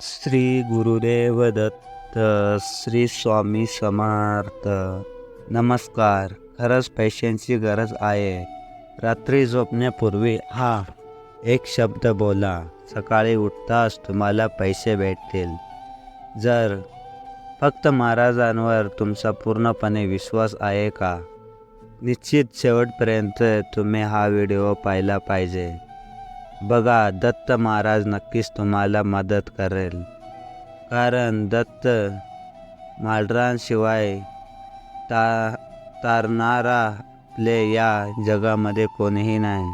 श्री गुरुदेव दत्त श्री स्वामी समर्थ. नमस्कार. खरंच पैशांची गरज आहे. रात्री झोपण्यापूर्वी हा एक शब्द बोला. सकाळी उठताच तुम्हाला पैसे भेटतील. जर फक्त महाराजांवर तुमचा पूर्णपणे विश्वास आहे का? निश्चित शेवटपर्यंत तुम्ही हा व्हिडिओ पाहिला पाहिजे. बघा दत्त महाराज नक्कीच तुम्हाला मदत करेल. कारण दत्त मालरांशिवाय ता तारणारा आपले या जगामध्ये कोणीही नाही.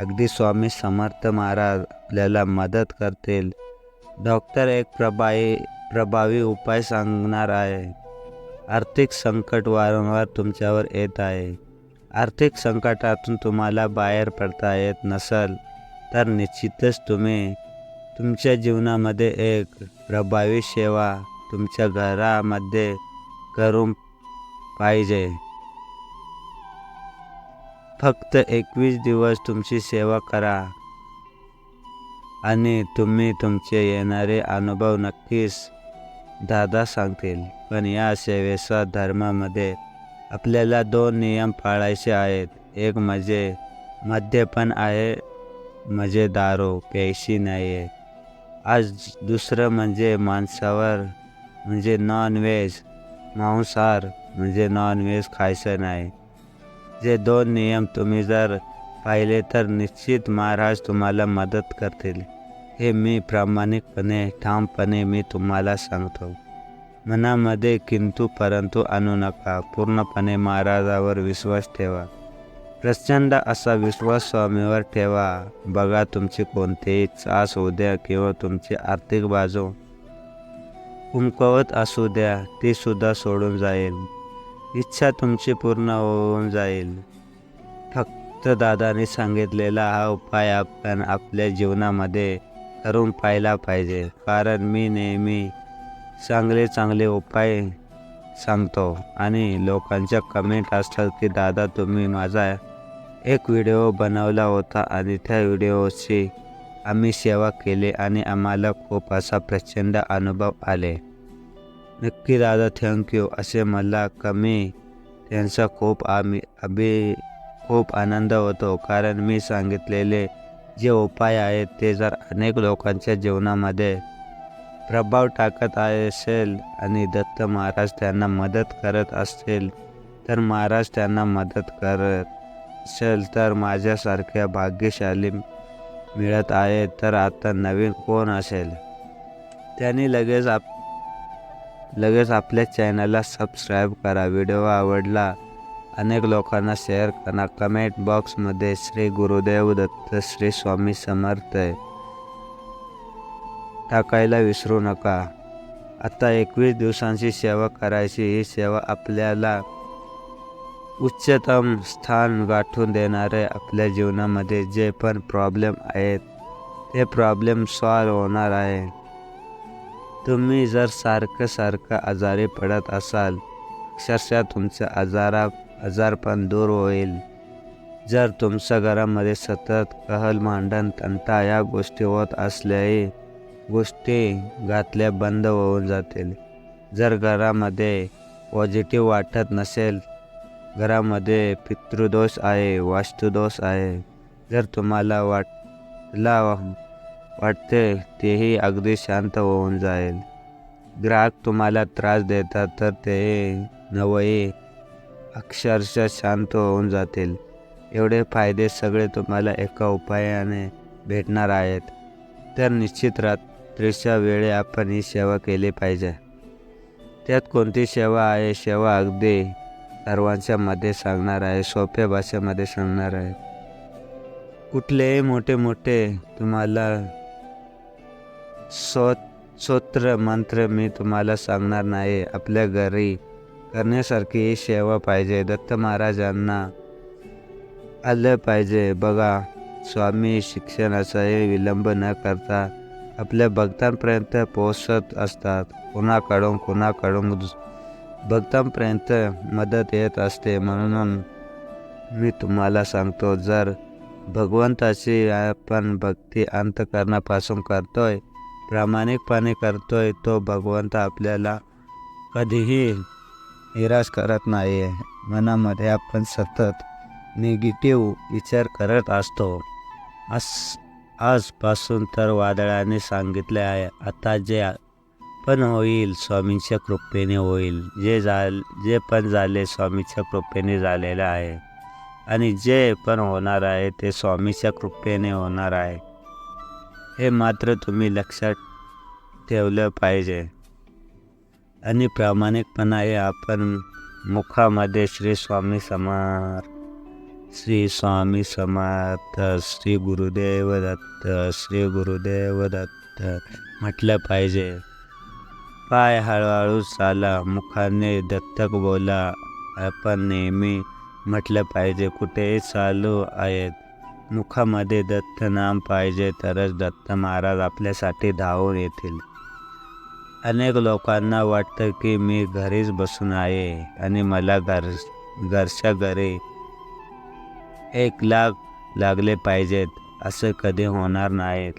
अगदी स्वामी समर्थ महाराज आपल्याला मदत करतील. डॉक्टर एक प्रभावी प्रभावी उपाय सांगणार आहे. आर्थिक संकट वारंवार तुमच्यावर येत आहे. आर्थिक संकटातून तुम्हाला बाहेर पडता येत नसल. तर निश्चितच तुम्ही तुमच्या जीवनामध्ये एक प्रभावी सेवा तुमच्या घरामध्ये करून पाहिजे. फक्त एकवीस दिवस तुमची सेवा करा. आणि तुम्ही तुमचे येणारे अनुभव नक्कीच दादा सांगतील. पण या सेवेचा धर्मामध्ये आपल्याला दोन नियम पाळायचे आहेत. एक म्हणजे मद्यपण आहे म्हणजे दारू प्यायशी नाही आहे आज दुसरं म्हणजे माणसावर म्हणजे नॉनव्हेज मांसाहार म्हणजे नॉनव्हेज खायचं नाही। जे दोन नियम तुम्ही जर पाहिले तर निश्चित महाराज तुम्हाला मदत करतील। हे मी प्रामाणिकपणे ठामपणे मी तुम्हाला सांगतो। मनामध्ये किंतु परंतु आणू नका। पूर्णपणे महाराजावर विश्वास ठेवा। प्रचंड असा विश्वास स्वामीवर ठेवा. बघा तुमची कोणतीही चास होऊ द्या किंवा तुमची आर्थिक बाजू उमकवत असू द्या ती सुद्धा सोडून जाईल. इच्छा तुमची पूर्ण होऊन जाईल. फक्त दादाने सांगितलेला हा उपाय आपण आपल्या जीवनामध्ये करून पाहिला पाहिजे. कारण मी नेहमी चांगले चांगले उपाय सांगतो आणि लोकांच्या कमेंट असतात की दादा तुम्ही माझा एक व्हिडिओ बनवला होता आणि त्या व्हिडिओची आम्ही सेवा केली आणि आम्हाला खूप असा प्रचंड अनुभव आले. नक्की दादा थँक्यू असे मला कमी. त्यांचा खूप आम्ही अभि खूप आनंद होतो. कारण मी सांगितलेले जे उपाय आहेत ते जर अनेक लोकांच्या जीवनामध्ये प्रभाव टाकत असेल आणि दत्त महाराज त्यांना मदत करत असतील तर महाराज त्यांना मदत करत असेल तर माझ्यासारख्या भाग्यशाली मिळत आहे तर आता नवीन कोण असेल? त्यांनी लगेच आप लगेच आपल्या चॅनलला सबस्क्राईब करा. व्हिडिओ आवडला अनेक लोकांना शेअर करा. कमेंट बॉक्समध्ये श्री गुरुदेव दत्त श्री स्वामी समर्थ टाकायला विसरू नका. आता एकवीस दिवसांची सेवा करायची. ही सेवा आपल्याला उच्चतम स्थान गाठून देणारे आपल्या जीवनामध्ये जे पण प्रॉब्लेम आहेत ते प्रॉब्लेम सॉल्व होणार आहे. तुम्ही जर सारखं सारखं आजारी पडत असाल अक्षरशः तुमचं आजारा आजारपण दूर होईल. जर तुमच्या घरामध्ये सतत कहल मांडण तंटा या गोष्टी होत असल्याही गोष्टी घातल्या बंद होऊन जातील. जर घरामध्ये पॉझिटिव्ह वाटत नसेल घरामध्ये पितृदोष आहे वास्तुदोष आहे. जर तुम्हाला वाटला वाटते तेही अगदी शांत होऊन जाईल. ग्राहक तुम्हाला त्रास देतात तर ते नवही अक्षरशः शांत होऊन जातील. एवढे फायदे सगळे तुम्हाला एका उपायाने भेटणार आहेत. तर निश्चित रात्रीच्या वेळी आपण ही सेवा केली पाहिजे. त्यात कोणती सेवा आहे सेवा अगदी सर्वांच्या मध्ये सांगणार आहे सोप्या भाषेमध्ये सांगणार आहे. कुठलेही मोठे मोठे तुम्हाला सो सोत्र मंत्र मी तुम्हाला सांगणार नाही. आपल्या घरी करण्यासारखी ही सेवा पाहिजे. दत्त महाराजांना आलं पाहिजे. बघा स्वामी शिक्षणाचाही विलंब न करता आपल्या भक्तांपर्यंत पोहोचत असतात. कुणाकडून कुणाकडून भक्तांपर्यंत मदत येत असते म्हणून मी तुम्हाला सांगतो जर भगवंताची आपण भक्ती अंतकरणापासून करतोय प्रामाणिकपणे करतोय तो भगवंत आपल्याला कधीही निराश करत नाही मनामध्ये आपण सतत निगेटिव्ह विचार करत असतो. आस आजपासून तर वादळाने सांगितले आहे आता जे पण होईल स्वामींच्या कृपेने होईल. जे झाल जे पण झाले स्वामीच्या कृपेने झालेलं आहे. आणि जे पण होणार आहे ते स्वामीच्या कृपेने होणार आहे. हे मात्र तुम्ही लक्षात ठेवलं पाहिजे. आणि प्रामाणिकपणा हे आपण मुखामध्ये श्री स्वामी समर्थ श्री स्वामी समर्थ श्री गुरुदेव दत्त श्री गुरुदेव दत्त म्हटलं पाहिजे. पाय हळूहळू चाला मुखाने दत्तक बोला. आपण नेहमी म्हटलं पाहिजे कुठेही चालू आहेत? मुखामध्ये दत्त नाम पाहिजे तरच दत्त महाराज आपल्यासाठी धावून येतील. अनेक लोकांना वाटतं की मी घरीच बसून आहे आणि मला घर घरच्या घरी एक लाख लागले पाहिजेत असं कधी होणार नाहीत.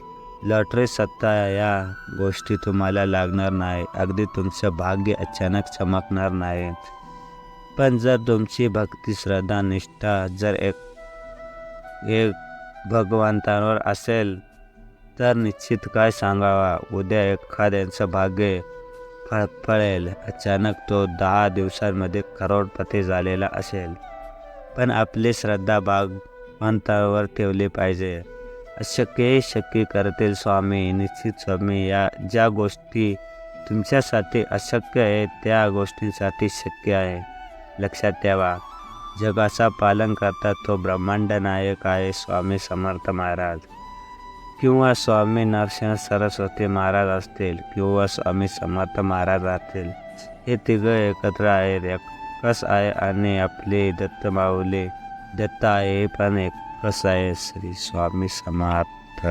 लॉटरी सत्ता या गोष्टी तुम्हाला लागणार नाही. अगदी तुमचं भाग्य अचानक चमकणार नाही. पण जर तुमची भक्ती श्रद्धा निष्ठा जर एक एक भगवंतांवर असेल तर निश्चित काय सांगावा? उद्या एखाद्यांचं भाग्य फळफळेल अचानक तो दहा दिवसांमध्ये करोडपती झालेला असेल. पण आपली श्रद्धा भागवंतावर ठेवली पाहिजे. अशक्य शक्य करतील स्वामी निश्चित स्वामी. या ज्या गोष्टी तुमच्यासाठी अशक्य आहेत त्या गोष्टींसाठी शक्य आहे. लक्षात ठेवा जगाचा पालन करता तो ब्रह्मांड नायक आहे स्वामी समर्थ महाराज. किंवा स्वामी नरसिंह सरस्वती महाराज असतील किंवा स्वामी समर्थ महाराज असतील हे तिघं एकत्र आहेत एकच आहे आणि आपले दत्त माऊली दत्त आहे हे पण कसा आहे श्री स्वामी समर्थ